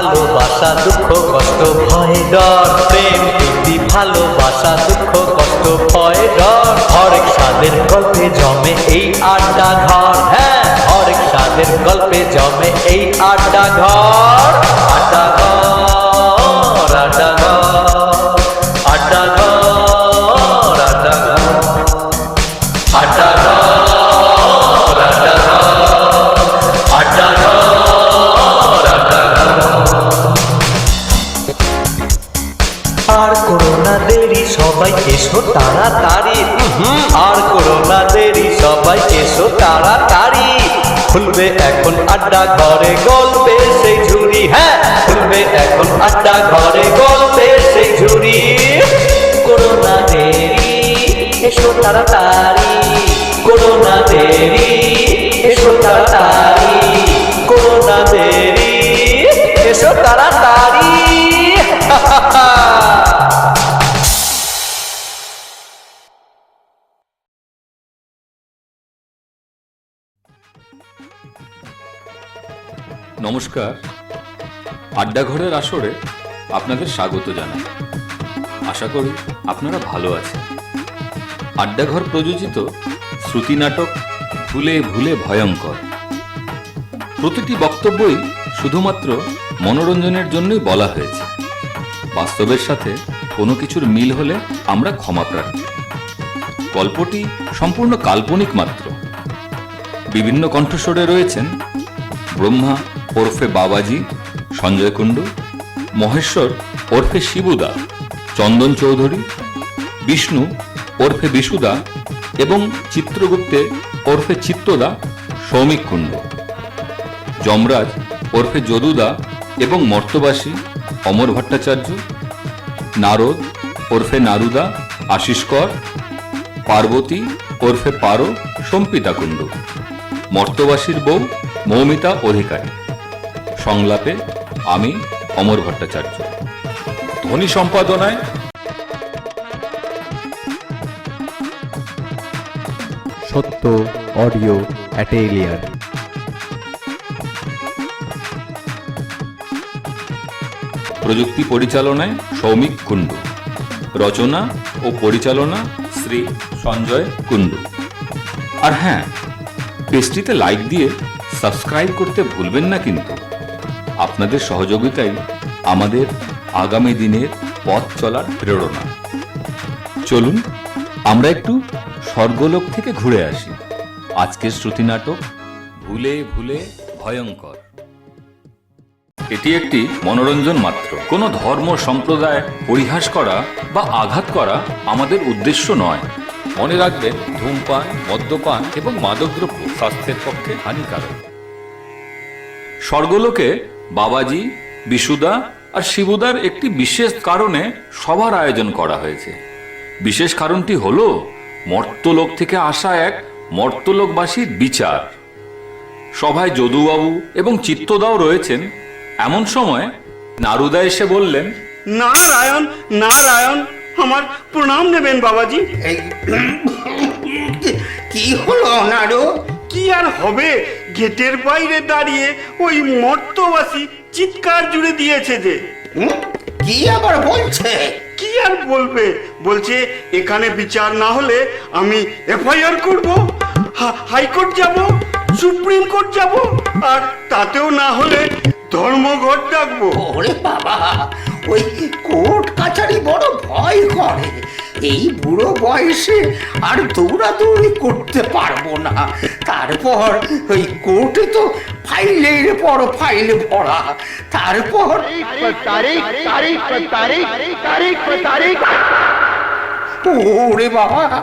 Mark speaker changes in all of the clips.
Speaker 1: ভালোবাসা, দুঃখ, কষ্ট, ভয়, ডর। প্রেম, প্রীতি, ভালোবাসা, দুঃখ, কষ্ট, ভয়, ডর। হরেক সাদের গল্পে জমে এই আড্ডা ঘর। হ্যাঁ হরেক সাদের গল্পে জমে এই আড্ডা ঘর। আড্ডা ঘর। আর করোনা দেরি সবাই এসো তাড়াতাড়ি। আর করোনা দেরি সবাই এসো তাড়াতাড়ি। খুলবে এখন আড্ডা ঘরে গল্পে সেই ঝুড়ি। হ্যাঁ খুলবে এখন আড্ডা ঘরে গল্পে সেই ঝুড়ি। করোনা দেরি, এসো তাড়াতাড়ি। করোনা দেরি, এসো তাড়াতাড়ি। করোনা দেরি, এসো তাড়াতাড়ি।
Speaker 2: নমস্কার। আড্ডাঘরের আসরে আপনাদের স্বাগত জানাই। আশা করি আপনারা ভালো আছেন। আড্ডাঘর প্রযোজিত শ্রুতি নাটক ভুলে ভুলে ভয়ঙ্কর। প্রতিটি বক্তব্যই শুধুমাত্র মনোরঞ্জনের জন্যই বলা হয়েছে। বাস্তবের সাথে কোনো কিছুর মিল হলে আমরা ক্ষমাপ্রার্থী। গল্পটি সম্পূর্ণ কাল্পনিক মাত্র। বিভিন্ন কণ্ঠস্বরে রয়েছেন ব্রহ্মা ওরফে বাবাজি, সঞ্জয় কুণ্ডু, মহেশ্বর ওরফে শিবুদা, চন্দন চৌধুরী, বিষ্ণু ওরফে বিশুদা এবং চিত্রগুপ্তে ওরফে চিত্তদা, সৌমিক কুণ্ড। যমরাজ ওরফে যদুদা এবং মর্তবাসী অমর ভট্টাচার্য, নারদ ওরফে নারুদা, আশিস কর, পার্বতী ওরফে পারো, সম্পিতা কুণ্ডু। মর্তবাসীর বউ মৌমিতা অধিকারী। সংলাপে আমি অমর ভট্টাচার্য। ধ্বনি সম্পাদনায়
Speaker 3: সত্য অডিও অ্যাটেলিয়ার
Speaker 2: প্রযুক্তি পরিচালনায় সৌমিক কুণ্ডু। রচনা ও পরিচালনা শ্রী সঞ্জয় কুণ্ডু। আর হ্যাঁ পেজটিতে লাইক দিয়ে সাবস্ক্রাইব করতে ভুলবেন না কিন্তু। আপনাদের সহযোগিতাই আমাদের আগামী দিনের পথ চলার প্রেরণা। চলুন, আমরা একটু স্বর্গলোক থেকে ঘুরে আসি। আজকের শ্রুতি নাটক, ভুলে ভুলে ভয়ঙ্কর। এটি একটি মনোরঞ্জন মাত্র। কোনো ধর্ম, সম্প্রদায় পরিহাস করা বা আঘাত করা আমাদের উদ্দেশ্য নয়। মনে রাখবেন, ধূমপান, মদ্যপান এবং মাদকদ্রব্য স্বাস্থ্যের পক্ষে হানিকারক। স্বর্গলোকে বাবাজি বিশুদা আর শিবুদার একটি বিশেষ কারণে সভার আয়োজন করা হয়েছে। বিশেষ কারণটি হলো মর্তলোক থেকে আসা এক মর্তলোকবাসীর বিচার। সভায় যদুবাবু এবং চিত্তদাও রয়েছেন। এমন সময় নারুদা এসে বললেন
Speaker 4: নারায়ণ নারায়ণ আমার প্রণাম নেবেন বাবাজি।
Speaker 5: কি হলো নাড়ু
Speaker 4: কি আর হবে? গেটের বাইরে দাঁড়িয়ে ওই মর্তবাসী চিৎকার জুড়ে দিয়েছে যে।
Speaker 5: হুম? কি আবার বলছে?
Speaker 4: কি আর বলবে? বলছে এখানে বিচার না হলে আমি এফআইআর করব হা- হাইকোর্ট যাব সুপ্রিম কোর্ট যাব আর তাতেও না হলে ধর্মঘট ডাকবো।
Speaker 5: ওরে বাবা ওই কোর্ট কাছারি বড় ভয় করে। এই বুড়ো বয়সে আর দৌড়াদৌড়ি করতে পারব না। তারপর ওই কোর্টে তো ফাইলের পর ফাইলে ভরা। তারপর ওরে বাবা,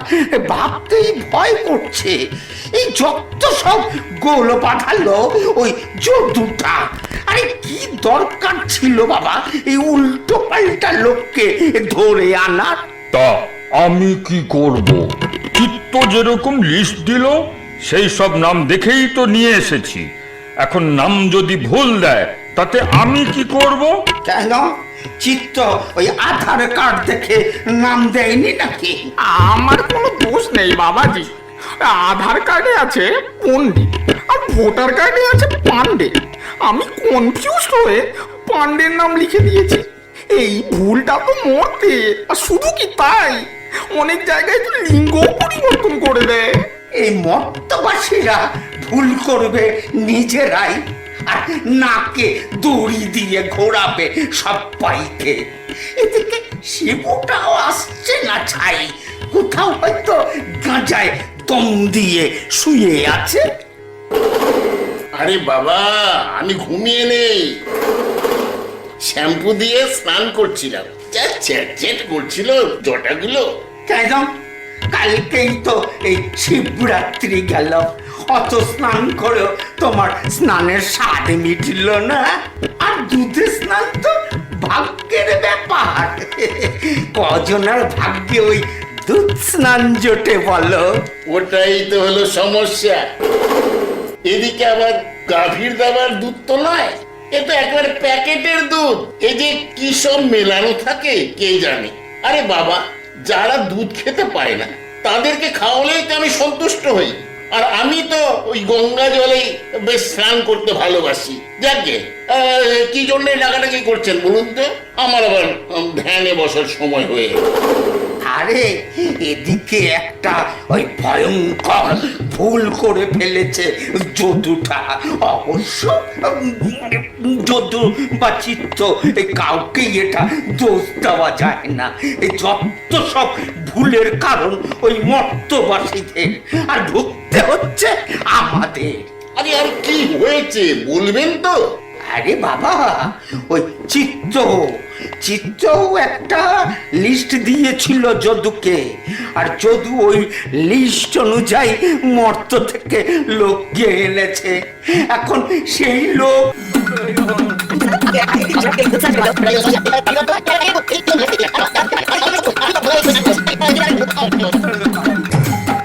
Speaker 5: ভাবতেই ভয় করছে। এই যত সব গোল পাঠালো ওই যদুটা। আরে কি দরকার ছিল বাবা, এই উল্টো পাল্টা লোককে ধরে আনার?
Speaker 6: তা আমি কি করব? চিত্ত যেরকম লিস্ট দিল সেই সব নাম দেখেই তো নিয়ে এসেছি। এখন নাম যদি ভুল দেয় তাতে আমি কি করব?
Speaker 5: কেন? চিত্ত ওই আধার কার্ড দেখে নাম দেয়নি নাকি?
Speaker 7: আমার কোনো দোষ নেই বাবাজি। আধার কার্ডে আছে পণ্ডিত আর ভোটার কার্ডে আছে পান্ডে আমি কনফিউজ হয়ে পান্ডের নাম লিখে দিয়েছি। এই ভুলটা তো মতে আর শুধু কি তাই? অনেক জায়গায় তো লিঙ্গ পরিবর্তন করে দেয়।
Speaker 5: এই মত্তবাসীরা ভুল করবে নিজেরাই আর নাকে দড়ি দিয়ে ঘোরাবে সবাইকে। এদিকে শিবুটাও আসছে না ছাই কোথাও হয়তো গাঁজায় দম দিয়ে শুয়ে আছে।
Speaker 8: আরে বাবা আমি ঘুমিয়ে নেই। শ্যাম্পু দিয়ে স্নান করছিলাম। যা চ্যাট চ্যাট করছিল জটাগুলো।
Speaker 5: কেন? কালকেই তো এই শিবরাত্রি গেল। অত স্নান করেও তোমার স্নানের স্বাদ মিটল না। আর দুধে স্নান তো ভাগ্যের ব্যাপার। কজনের ভাগ্যে ওই দুধ স্নান জোটে বলো।
Speaker 8: ওটাই তো হলো সমস্যা। এদিকে আবার গাভীর দাবার দুধ তো নয়। এ তো একবারে প্যাকেটের দুধ। এই যে কি সব মেলানো থাকে, কে জানে? আরে বাবা, যারা দুধ খেতে পায় না, তাদেরকে খাওয়ালেই তো আমি সন্তুষ্ট হই। আর আমি তো ওই গঙ্গা জলেই বেশ স্নান করতে ভালোবাসি। যাকে কি জন্য ডাকাডাকি করছেন বলুন তো? আমার আবার ধ্যানে বসার সময় হয়ে।
Speaker 5: আরে, এদিকে একটা ওই ভয়ঙ্কর ভুল করে ফেলেছে যদুটা। অবশ্য যদু বা চিত্ত, এ কাউকেই এটা দোষ দেওয়া যায় না। এই যত সব ভুলের কারণ ওই মর্তবাসীদের, আর ঢুকতে হচ্ছে আমাদের।
Speaker 8: আরে, আর কি হয়েছে? বলবেন তো।
Speaker 5: আরে বাবা, ওই চিত্ত চিত্ত একটা লিস্ট দিয়েছিল যদুকে। আর যদু ওই লিস্ট অনুযায়ী মর্ত থেকে লোককে এনেছে। এখন সেই লোক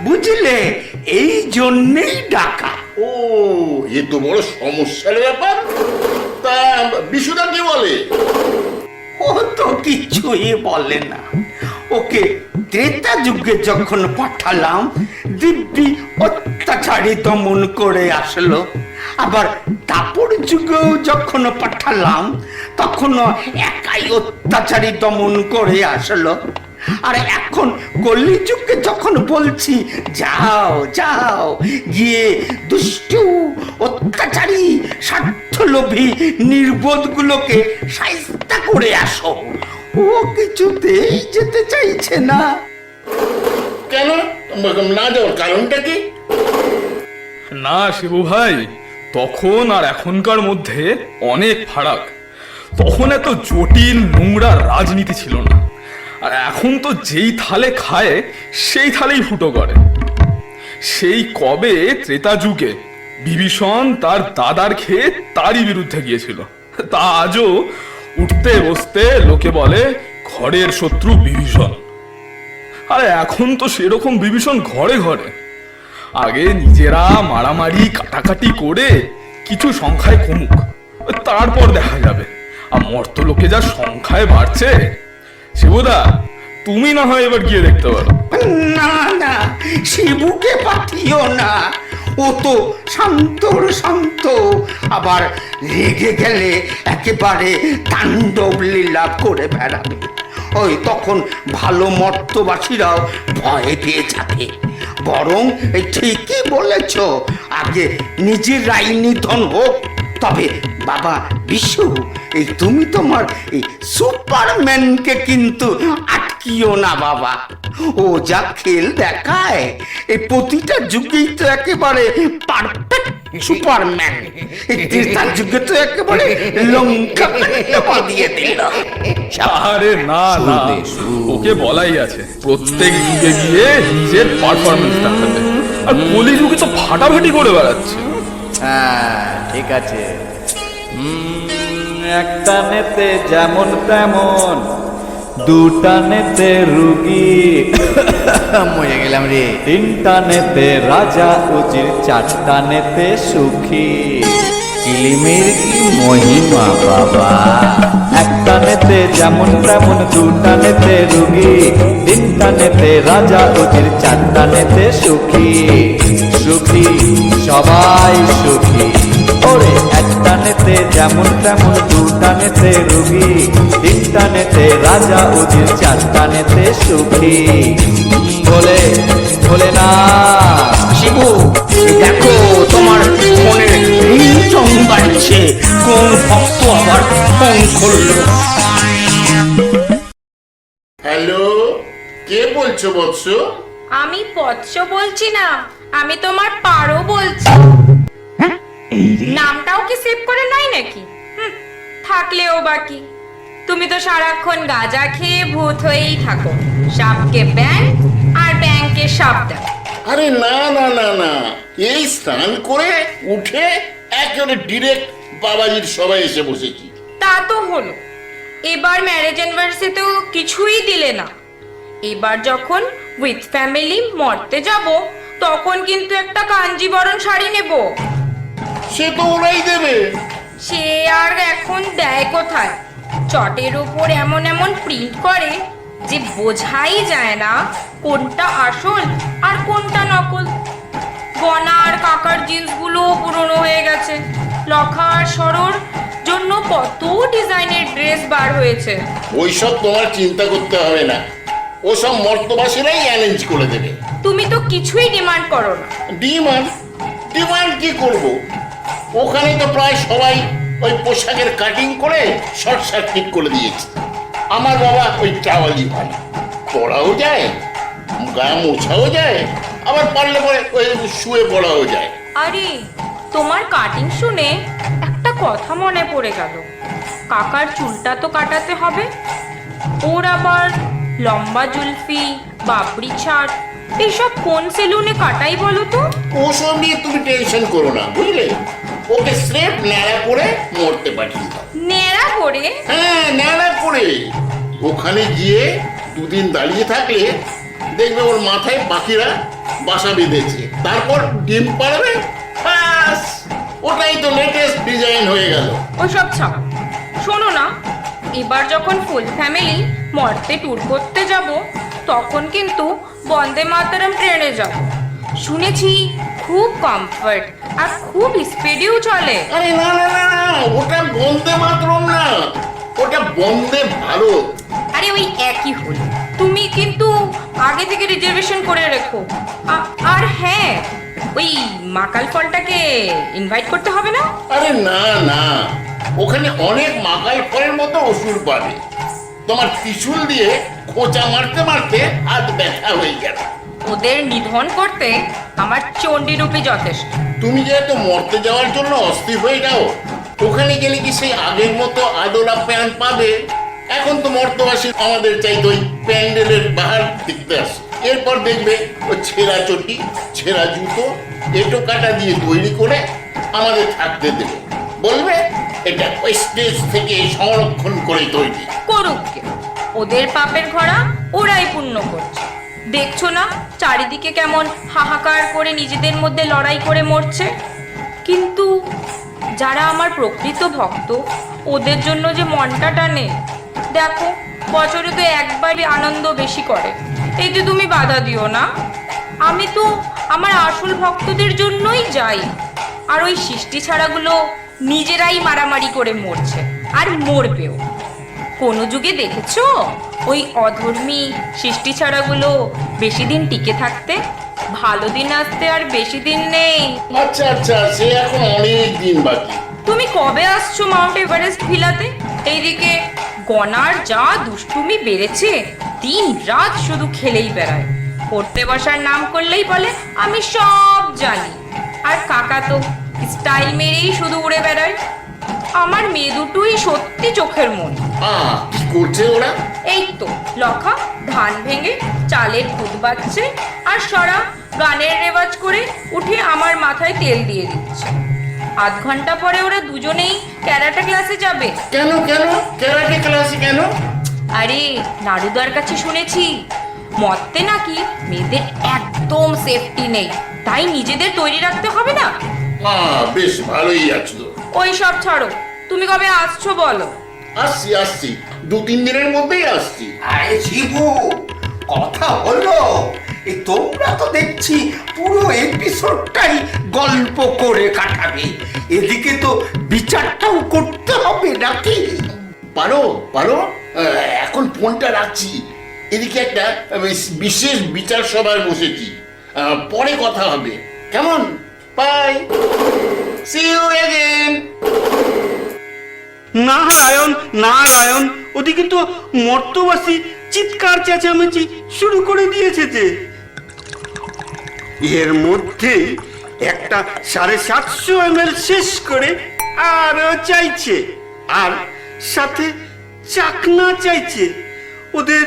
Speaker 5: বুঝলে, এই জন্যেই ডাকা।
Speaker 8: ও। এ তো বড় সমস্যার ব্যাপার। তা বিশুদা কি বলে?
Speaker 5: ও তো কিছুই বলে না। ওকে ত্রেতা যুগে যখন পাঠালাম, দিব্যি অত্যাচারী দমন করে আসলো। আবার তাপর যুগেও যখন পাঠালাম, তখনও একাই অত্যাচারী দমন করে আসলো। আর এখন যুগে যখন বলছি যাও যাও গিয়ে দুষ্টু অত্যাচারী স্বার্থলোভী নির্বোধগুলোকে সাইস্তা করে আসো। ও কিছুতেই যেতে চাইছে না।
Speaker 8: কেন? না যাওয়ার কারণটা কি?
Speaker 9: না শিবু ভাই তখন আর এখনকার মধ্যে অনেক ফারাক। তখন এত জটিল নোংরা রাজনীতি ছিল না। আর এখন তো যেই থালে খায়, সেই থালেই ফুটো করে। সেই কবে ত্রেতা যুগে বিভীষণ তার দাদার খেয়ে তারই বিরুদ্ধে গিয়েছিল। তা আজও উঠতে বসতে লোকে বলে ঘরের শত্রু বিভীষণ। আরে এখন তো সেরকম বিভীষণ ঘরে ঘরে। আগে নিজেরা মারামারি, কাটাকাটি করে কিছু সংখ্যায় কমুক, তারপর দেখা যাবে। আর মর্ত লোকে যা সংখ্যায় বাড়ছে শিবদা, তুমি না হয় এবার গিয়ে দেখতে পারো।
Speaker 5: না না, শিবুকে পাঠিও না। ও তো শান্তর শান্ত। আবার রেগে গেলে একেবারে তাণ্ডব লীলা করে বেড়াবে। ওই তখন ভালো মর্তবাসীরাও ভয় পেয়ে যাবে। বরং ঠিকই বলেছ, আগে নিজের রাই নিধন হোক। তবে বাবা বিশু এই তুমি তোমার এই সুপারম্যানকে কিন্তু আটকিও না বাবা। ও যা খেল দেখায় এই প্রতিটা যুগেই তো একেবারে পারফেক্ট সুপারম্যান। এই ত্রেতার যুগে তো একেবারে লঙ্কা দিয়ে দিল।
Speaker 9: আরে না না। ওকে বলাই আছে প্রত্যেক যুগে গিয়ে নিজের পারফরমেন্স দেখাতে। আর কলি যুগে তো ফাটাফাটি করে বেড়াচ্ছে।
Speaker 1: হ্যাঁ ঠিক আছে। একটা নেতে যেমন তেমন দুটা নেতে রুগী। মরে গেলাম রে। তিনটা নেতে রাজা উচির চারটা নেতে সুখী। কিলিমের কি মহিমা বাবা? নেতে, যেমন তেমন দুটা নেতে রুগী, তিনটা নেতে রাজা উচির চারটা নেতে সুখী। সুখী, সবাই সুখী। ওরে একটা নেতে যেমন তেমন দুটা নেতে রুগী তিনটা নেতে রাজা উজির চারটা নেতে সুখী। বলে বলে না।
Speaker 5: শিবু দেখো তোমার ফোনের রিংটং বাড়ছে। কোন ভক্ত আবার ফোন করল?
Speaker 8: হ্যালো কে বলছো বৎস?
Speaker 10: আমি পৎস বলছি না আমি তোমার পারো বলছি। নামটাও কি সেভ করে নাই নাকি? থাকলেও বাকি। তুমি তো সারাক্ষণ গাঁজা খেয়ে ভূত হয়েই থাকো। সাপকে ব্যাং আর ব্যাংকে সাপ দাও
Speaker 8: আরে না না না না। এই স্নান করে উঠে একেবারে ডিরেক্ট বাবাজির সবাই এসে বসেছি।
Speaker 10: তা তো হলো। এবার ম্যারেজ অ্যানিভার্সারিতেও কিছুই দিলে না। এবার যখন উইথ ফ্যামিলি মরতে যাব তখন কিন্তু একটা কাঞ্জিবরণ শাড়ি নেব।
Speaker 8: সে তো ওরাই দেবে।
Speaker 10: সে আর এখন দেয় কোথায়? চটের উপর এমন এমন প্রিন্ট করে যে বোঝাই যায় না কোনটা আসল আর কোনটা নকল। গনা আর কাকার জিন্সগুলো পুরনো হয়ে গেছে। লখা আর সরোর জন্য কত ডিজাইনের ড্রেস বার হয়েছে।
Speaker 8: ওইসব তোমার চিন্তা করতে হবে না। ওসব মর্তবাসীরাই অ্যারেঞ্জ করে দেবে।
Speaker 10: তুমি তো কিছুই ডিমান্ড করো না।
Speaker 8: ডিমান্ড ডিমান্ড কি করব? ওখানে তো প্রায় সবাই ওই পোশাকের কাটিং করে শর্ট সার্কিট করে দিয়েছে। আমার বাবা ওই টাওয়ালি ভাই পড়াও যায় গায়ে মোছাও যায় আবার পারলে পরে ওই শুয়ে পড়াও যায়।
Speaker 10: আরে তোমার কাটিং শুনে একটা কথা মনে পড়ে গেল। কাকার চুলটা তো কাটাতে হবে। ওর আবার লম্বা জুলফি বাবরি ছাট এইসব কোন সেলুনে কাটাই বলো তো?
Speaker 8: ওসব নিয়ে তুমি টেনশন করো না বুঝলে? ওকে স্রেফ ন্যাড়া করে মরতে পাঠিয়ে দাও।
Speaker 10: নেড়া করে?
Speaker 8: হ্যাঁ ন্যাড়া করে। ওখানে গিয়ে দুদিন দাঁড়িয়ে থাকলে দেখবে ওর মাথায় পাখিরা বাসা বেঁধেছে। তারপর ডিম পারবে ব্যাস। ওটাই তো লেটেস্ট ডিজাইন হয়ে গেল।
Speaker 10: ওসব ছাড়ো। শোনো না এবার যখন ফুল ফ্যামিলি মর্তে ট্যুর করতে যাব তখন কিন্তু বন্দে মাতারাম ট্রেনে যাব। শুনেছি খুব কমফর্ট আর খুব স্পিডেও চলে।
Speaker 8: আরে না না না না ওটা বন্দে মাতরম না। ওটা বন্দে ভারত।
Speaker 10: আরে ওই একই হলো। তুমি কিন্তু আগে থেকে রিজার্ভেশন করে রেখো। আ- আর হ্যাঁ ওই মাকাল ফলটাকে ইনভাইট করতে হবে না?
Speaker 8: আরে না না ওখানে অনেক মাকাল ফলের মতো ওষুধ পাবে তোমার ত্রিশূল দিয়ে খোঁচা মারতে মারতে হাত ব্যথা হয়ে গেছে
Speaker 10: ওদের নিধন করতে আমার চণ্ডী রূপে যথেষ্ট।
Speaker 8: তুমি যেহেতু মরতে যাওয়ার জন্য অস্থির হয়ে যাও ওখানে গেলে কি সেই আগের মতো আদোলা প্যান পাবে? এখন তো মর্তবাসী আমাদের চাইতে ওই প্যান্ডেলের বাহার দেখতে আসে। এরপর দেখবে ওই ছেঁড়া চটি ছেঁড়া জুতো এটো কাটা দিয়ে তৈরি করে আমাদের থাকতে দেবে। বলবে এটা ওই স্টেজ থেকে সংরক্ষণ করে তৈরি।
Speaker 10: করুক ওদের পাপের ঘোড়া ওরাই পূর্ণ করছে। দেখছ না? চারিদিকে কেমন হাহাকার করে নিজেদের মধ্যে লড়াই করে মরছে? কিন্তু যারা আমার প্রকৃত ভক্ত, ওদের জন্য যে মনটা টানে, দেখো, বছরে তো একবারই আনন্দ বেশি করে। এই যে তুমি বাধা দিও না। আমি তো আমার আসল ভক্তদের জন্যই যাই। আর ওই সৃষ্টি ছাড়াগুলো নিজেরাই মারামারি করে মরছে। আর মরবেও। কোনো যুগে দেখেছ? ওই অধর্মী সৃষ্টি ছাড়াগুলো বেশি দিন টিকে থাকতে? ভালো দিন আসতে আর বেশি দিন নেই।
Speaker 8: আচ্ছা আচ্ছা সে এখন অনেক দিন বাকি।
Speaker 10: তুমি কবে আসছো মাউন্ট এভারেস্ট ভিলাতে? এইদিকে গনার যা দুষ্টুমি বেড়েছে দিন রাত শুধু খেলেই বেড়ায়। পড়তে বসার নাম করলেই বলে আমি সব জানি। আর কাকা তো স্টাইল মেরেই শুধু উড়ে বেড়ায়। আমার মেয়ে দুটোই সত্যি চোখের মন।
Speaker 8: আহ কি করছে ওরা?
Speaker 10: এই তো লখা ধান ভেঙে চালের খুদ বাচ্ছে আর সরা গানের রেওয়াজ করে উঠে আমার মাথায় তেল দিয়ে দিচ্ছে। আধ ঘণ্টা পরে ওরা দুজনেই ক্যারাটে ক্লাসে যাবে।
Speaker 8: কেন কেন? ক্যারাটে ক্লাসে কেন?
Speaker 10: আরে নারুদার কাছে শুনেছি মরতে নাকি মেয়েদের একদম সেফটি নেই তাই নিজেদের তৈরি রাখতে হবে না?
Speaker 8: বেশ ভালোই আছো।
Speaker 10: ওই সব ছাড়ো। তুমি কবে আসছো বলো?
Speaker 8: আসছি আসছি। দু তিন দিনের মধ্যেই আসছি।
Speaker 5: আরে শিবু কথা হলো এই তোমরা তো দেখছি পুরো এপিসোডটাই গল্প করে কাটাবে। এদিকে তো বিচারটাও করতে হবে নাকি?
Speaker 8: পারো পারো। আহ, এখন ফোনটা রাখছি। এদিকে একটা বিশেষ বিচার সভায় বসেছি। আহ, পরে কথা হবে। কেমন? বাই
Speaker 4: নারায়ণ নারায়ণ ওদিকে তো মর্তবাসী চিৎকার চেঁচামেচি শুরু করে দিয়েছে যে। এর মধ্যেই একটা সাড়ে সাতশো এম শেষ করে চাইছে, আর সাথে চাকনা চাইছে। ওদের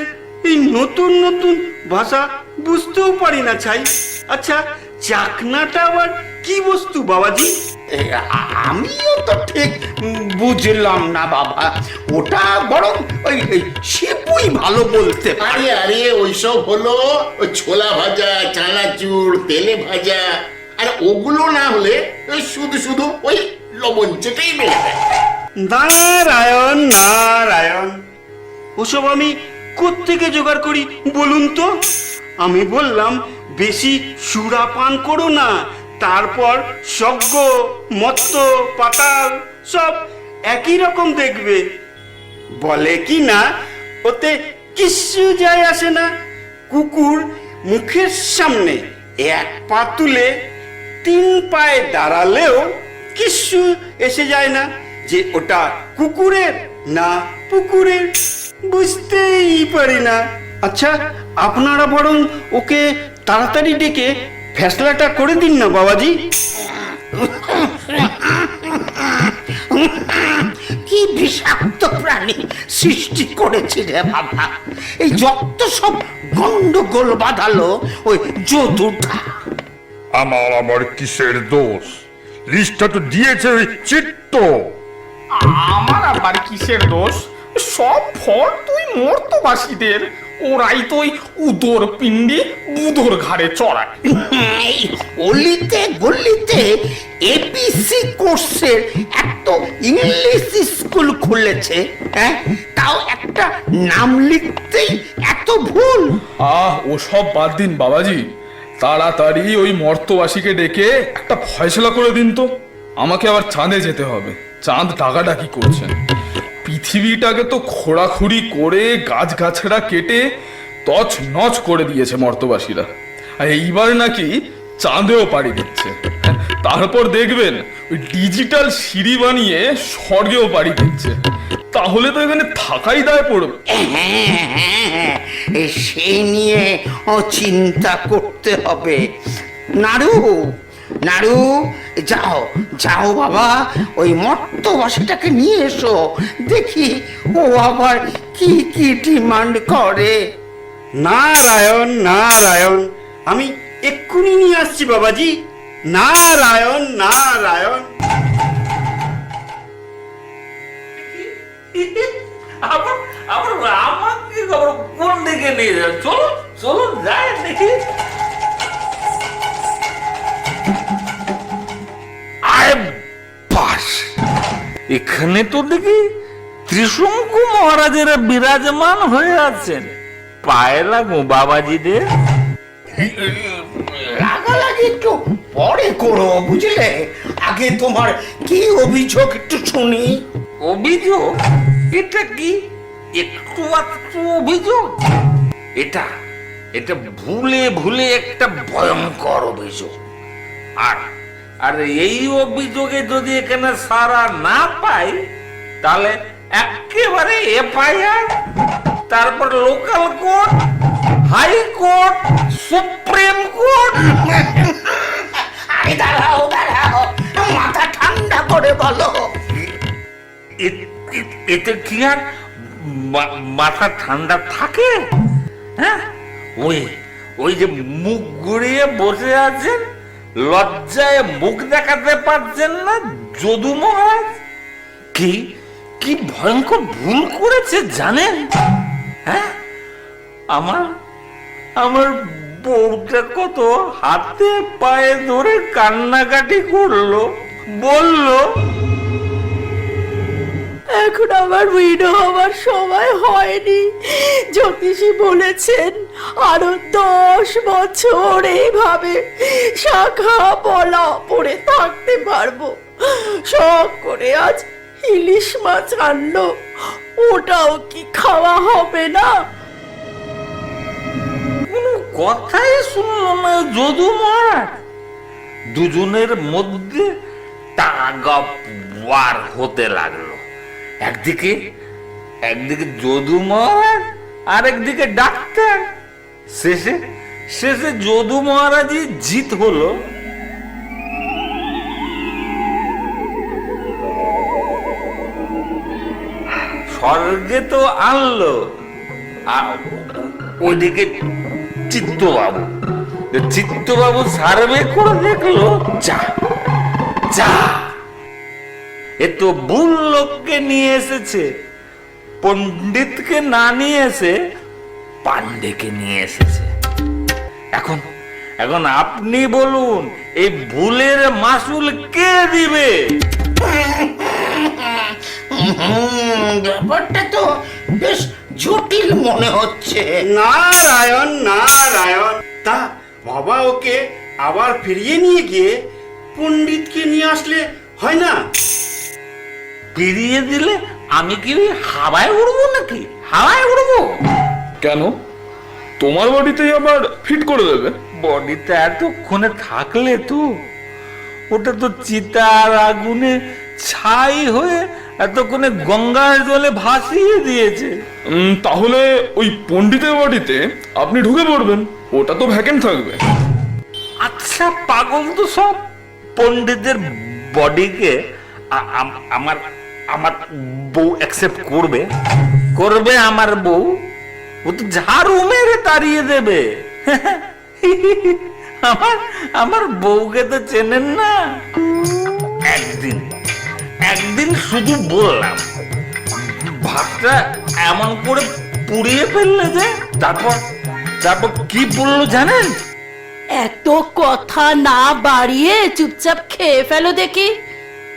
Speaker 4: এই নতুন নতুন ভাষা বুঝতেও পারি না চাই আচ্ছা চাকনাটা আবার কি বস্তু, বাবাজি?
Speaker 5: আমিও তো ঠিক বুঝলাম না বাবা। ওটা বরং ওই ওই ভালো বলতে পারে।
Speaker 8: আরে আরে ওইসব হলো ওই ছোলা ভাজা চানাচুর তেলে ভাজা। আর ওগুলো না হলে ওই শুধু শুধু ওই লবণ চেটেই বেড়ে যায়।
Speaker 4: নারায়ণ নারায়ণ ওসব আমি কোত্থেকে জোগাড় করি বলুন তো? আমি বললাম বেশি সুরা পান করো না তারপর সজ্ঞ মত্ত, পাতাল সব একই রকম দেখবে। বলে কি না, ওতে কিচ্ছু যায় আসে না। কুকুর মুখের সামনে এক পা তুলে তিন পায়ে দাঁড়ালেও কিচ্ছু এসে যায় না যে ওটা কুকুরের না পুকুরের। বুঝতেই পারি না। আচ্ছা আপনারা বরং ওকে তাড়াতাড়ি ডেকে ফেসলাটা করে দিন না বাবাজি।
Speaker 5: কি বিষাক্ত প্রাণী সৃষ্টি করেছি রে বাবা? এই যত সব গন্ডগোল বাঁধালো ওই যদুটা।
Speaker 6: আমার আবার কিসের দোষ? লিস্টটা তো দিয়েছে ওই চিত্ত।
Speaker 7: আমার আবার কিসের দোষ? সব ফল তুই মর্তবাসীদের। ওরাই তো ওই উদর পিণ্ডি উদর ঘাড়ে চড়ায়।
Speaker 5: এই অলিতে গলিতে এপিসি কোর্সের এত ইংলিশ স্কুল খুলেছে হ্যাঁ? তাও একটা নাম লিখতেই এত ভুল।
Speaker 9: আহ ও সব বাদ দিন বাবাজি। তাড়াতাড়ি ওই মর্তবাসীকে ডেকে একটা ফয়সলা করে দিন তো। আমাকে আবার চাঁদে যেতে হবে। চাঁদ ডাকাডাকি করছেন পৃথিবীটাকে তো খোঁড়াখুড়ি করে গাছ গাছড়া কেটে তছ নচ করে দিয়েছে মর্তবাসীরা। আর এইবার নাকি চাঁদেও পাড়ি দিচ্ছে। হ্যাঁ, তারপর দেখবেন ওই ডিজিটাল সিঁড়ি বানিয়ে স্বর্গেও পাড়ি দিচ্ছে। তাহলে তো এখানে থাকাই দায় পড়বে।
Speaker 5: হ্যাঁ, সে নিয়ে চিন্তা করতে হবে। নাড়ু নাড়ু যাও যাও বাবা ওই মর্তবাসীটাকে নিয়ে এসো। দেখি ও আবার কি কি ডিমান্ড করে।
Speaker 4: নারায়ণ নারায়ণ আমি এক্ষুনি নিয়ে আসছি বাবাজি। নারায়ণ নারায়ণ।
Speaker 11: আবার আবার আমাকে কোন দিকে নিয়ে যান চলুন চলুন যাই দেখি। বাস এখানে তো দেখি ত্রিশঙ্কু মহারাজেরা বিরাজমান হয়ে আছেন। পায়ে লাগো বাবাজিদের।
Speaker 5: লাগালাগি একটু পরে করো বুঝলে? আগে তোমার কি অভিযোগ একটু শুনি।
Speaker 11: অভিযোগ? এটা কি? একটু একটু অভিযোগ? এটা এটা ভুলে ভুলে একটা ভয়ঙ্কর অভিযোগ। আর আর এই অভিযোগে যদি এখানে সারা না পাই তাহলে একেবারে এফআইআর তারপর local court high court supreme court.
Speaker 5: আরে দাঁড়াও দাঁড়াও মাথা ঠান্ডা করে বলো।
Speaker 11: এতে কি আর মাথা ঠান্ডা থাকে? হ্যাঁ? ওই ওই যে মুখ ঘুরিয়ে বসে আছেন? লজ্জায় মুখ দেখাতে পারছেন না যদু মহারাজ? কি কি ভয়ঙ্কর ভুল করেছে জানেন? হ্যাঁ? আমার আমার বউটা কত হাতে পায়ে ধরে কান্নাকাটি করল, বলল
Speaker 12: এখন আমার উইডো হওয়ার সময় হয়নি। জ্যোতিষী বলেছেন, আরও দশ বছর এইভাবে শাখা পলা পড়ে থাকতে পারব। শখ করে আজ ইলিশ মাছ আনলো। ওটাও কি খাওয়া হবে না?
Speaker 11: কোনো কথাই শুনলো না যদু মহারাজ দুজনের মধ্যে টাগা ওয়ার হতে লাগল। একদিকে একদিকে যদু মহারাজ আর একদিকে ডাক্তার। শেষে শেষে যদু মহারাজই জিত হলো। স্বর্গে তো আনলো ওইদিকে চিত্তবাবু। চিত্তবাবু সার্ভে করে দেখল, যা যা। এ তো ভুল লোককে নিয়ে এসেছে পণ্ডিতকে না নিয়ে এসে পান্ডেকে নিয়ে এসেছে। এখন এখন আপনি বলুন এই ভুলের মাসুল কে দিবে?
Speaker 5: হুম, ব্যাপারটা তো বেশ জটিল মনে হচ্ছে।
Speaker 4: নারায়ণ নারায়ণ। তা বাবা ওকে আবার ফিরিয়ে নিয়ে গিয়ে পণ্ডিতকে নিয়ে আসলে হয় না?
Speaker 11: ফিরিয়ে দিলে আমি কি ওই হাওয়ায় উড়বো নাকি? হাওয়ায় উড়বো?
Speaker 9: কেন? তোমার বাড়িতেই আবার ফিট করে দেবে।
Speaker 11: বডিটা এতক্ষণে থাকলে তো ওটা তো চিতার আগুনে ছাই হয়ে এতক্ষণে গঙ্গার জলে ভাসিয়ে দিয়েছে।
Speaker 9: তাহলে ওই পণ্ডিতের বাড়িতে আপনি ঢুকে পড়বেন ওটা তো ভ্যাকেন্ট থাকবে।
Speaker 11: আচ্ছা পাগল তো সব। পণ্ডিতের বডিকে আমার আমার বউ অ্যাকসেপ্ট করবে? করবে আমার বউ? ও তো ঝাড়ু মেরে তাড়িয়ে দেবে। আমার আমার বউকে তো চেনেন না। একদিন একদিন শুধু বললাম, ভাতটা এমন করে পুড়িয়ে ফেললে যে, তারপর তারপর কি বলল জানেন?
Speaker 12: এত কথা না বাড়িয়ে চুপচাপ খেয়ে ফেলো দেখি।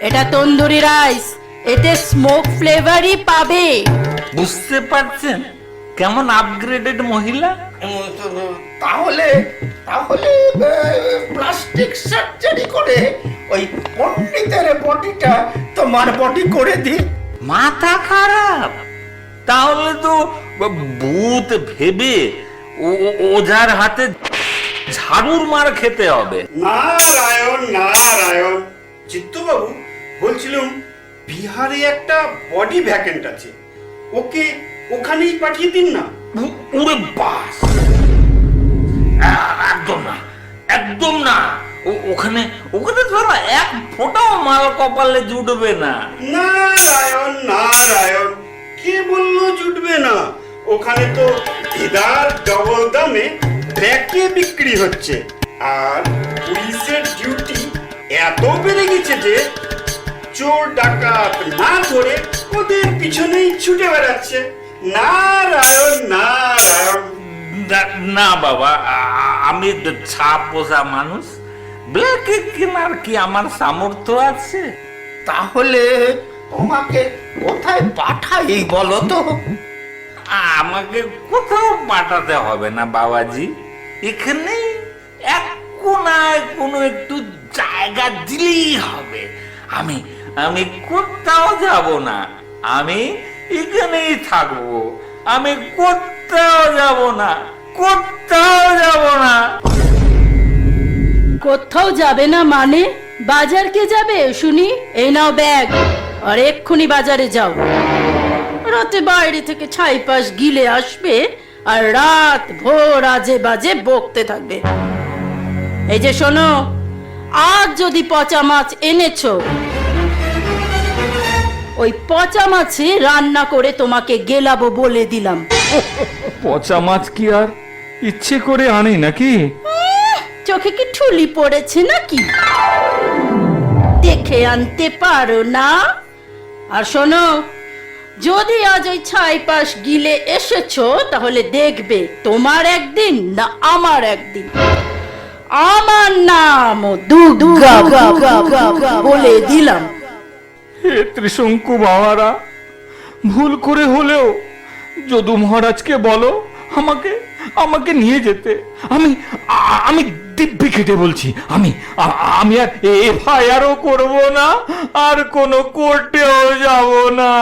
Speaker 12: এটা তন্দুরি রাইস। এতে স্মোক ফ্লেভারই পাবে।
Speaker 11: বুঝতে পারছেন? কেমন আপগ্রেডেড মহিলা?
Speaker 5: তাহলে তাহলে প্লাস্টিক সার্জারি করে ওই পণ্ডিতের বডিটা তোমার বডি করে দি
Speaker 11: মাথা খারাপ। তাহলে তো ভূত ভেবে ও- ও- ওঝার হাতে ঝাড়ুর মার খেতে হবে।
Speaker 4: নারায়ণ নারায়ণ। চিত্তবাবু বলছিলাম বিহারে একটা বডি ভ্যাকেন্ট আছে। ওকে ওখানেই পাঠিয়ে দিন না।
Speaker 11: উড়ে বাস! একদম না একদম না। ও- ওখানে ওখানে ধরো এক ফোঁটাও মাল কপালে জুটবে না।
Speaker 4: নারায়ণ নারায়ণ কে বলল জুটবে না? ওখানে তো দিদার ডবল দামে ব্যাগে বিক্রি হচ্ছে। আর পুলিশের ডিউটি এত বেড়ে গেছে যে চোর ডাকাত। না ধরে ওদের পিছনেই ছুটে বেড়াচ্ছে। নারায়ণ নারায়ণ।
Speaker 11: না- বাবা আমি ছাপ পোষা মানুষ। ব্ল্যাকে কেনার কি আমার সামর্থ্য আছে?
Speaker 5: তাহলে তোমাকে কোথায় পাঠাই বলো তো?
Speaker 11: আমাকে কোথাও পাঠাতে হবে না বাবাজি। এখানেই এক কোনায় কোনো একটু জায়গা দিলেই হবে। আমি আমি কোথাও যাব না। আমি এখানেই থাকব। আমি কোথাও যাব না। কোথাও যাব না।
Speaker 12: কোথাও যাবে না মানে? বাজার কে যাবে, শুনি? এই নাও ব্যাগ। আর এক্ষুনি বাজারে যাও। রাতে বাইরে থেকে ছাই পাশ গিলে আসবে আর রাত ভোর আজে বাজে বকতে থাকবে। এই যে শোনো, আজ যদি পচা মাছ এনেছো ওই পচা মাছে রান্না করে তোমাকে গেলাবো বলে দিলাম।
Speaker 6: পচা মাছ কি আর? ইচ্ছে করে আনি নাকি?
Speaker 12: চোখে কি ঠুলি পড়েছে নাকি? দেখে আনতে পারো না। আর শোনো যদি আজ ওই ছাই পাশ গিলে এসেছ তাহলে দেখবে তোমার একদিন না আমার একদিন। আমার নাম দুর্গা বলে দিলাম।
Speaker 6: হে ত্রিশঙ্কু বাবারা,
Speaker 11: ভুল করে হলেও যদু মহারাজকে বলো আমাকে আমাকে নিয়ে যেতে। আমি আমি দিব্যি খেটে বলছি, আমি আমি আর এফআইআরও করব না, আর কোনো কোর্টেও যাব না।